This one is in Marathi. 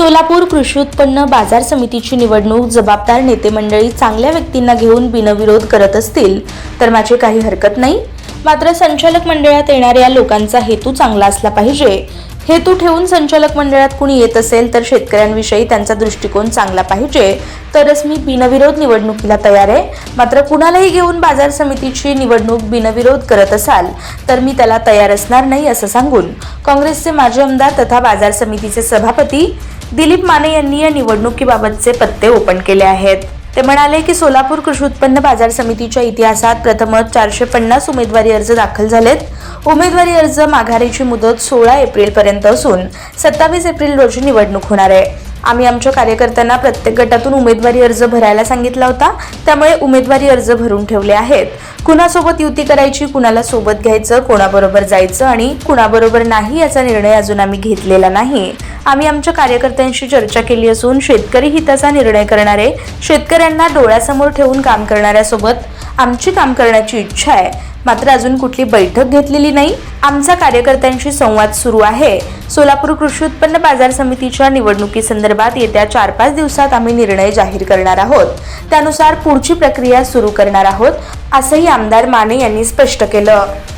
सोलापूर कृषी उत्पन्न बाजार समितीची निवडणूक जबाबदार नेते मंडळी चांगल्या व्यक्तींना घेऊन बिनविरोध करत असतील तर माझी काही हरकत नाही. मात्र संचालक मंडळात येणाऱ्या लोकांचा हेतू चांगला असला पाहिजे. हेतू ठेवून संचालक मंडळात कुणी येत असेल तर शेतकऱ्यांविषयी त्यांचा दृष्टिकोन चांगला पाहिजे. तरच मी बिनविरोध निवडणुकीला तयार आहे. मात्र कुणालाही घेऊन बाजार समितीची निवडणूक बिनविरोध करत असाल तर मी त्याला तयार असणार नाही असं सांगून काँग्रेसचे माजी आमदार तथा बाजार समितीचे सभापती दिलीप माने यांनी या निवडणुकीबाबतचे पत्ते ओपन केले आहेत. ते म्हणाले की सोलापूर कृषी उत्पन्न बाजार समितीच्या इतिहासात प्रथमच चारशे पन्नास उमेदवारी अर्ज दाखल झालेत. उमेदवारी अर्ज माघारीची मुदत सोळा एप्रिलपर्यंत असून सत्तावीस एप्रिल रोजी निवडणूक होणार आहे. आम्ही आमच्या कार्यकर्त्यांना प्रत्येक गटातून उमेदवारी अर्ज भरायला सांगितला होता. त्यामुळे उमेदवारी अर्ज भरून ठेवले आहेत. कुणासोबत युती करायची कुणाला सोबत घ्यायचं कोणाबरोबर जायचं आणि कुणाबरोबर नाही याचा निर्णय अजून आम्ही घेतलेला नाही. आम्ही आमच्या कार्यकर्त्यांशी चर्चा केली असून शेतकरी हिताचा निर्णय करणारे शेतकऱ्यांना डोळ्यासमोर ठेवून काम करणाऱ्यासोबत आमची काम करण्याची इच्छा आहे. मात्र अजून कुठली बैठक घेतलेली नाही. आमचा कार्यकर्त्यांशी संवाद सुरू आहे. सोलापूर कृषी उत्पन्न बाजार समितीच्या निवडणुकीसंदर्भात येत्या चार पाच दिवसात आम्ही निर्णय जाहीर करणार आहोत. त्यानुसार पुढची प्रक्रिया सुरू करणार आहोत असंही आमदार माने यांनी स्पष्ट केलं.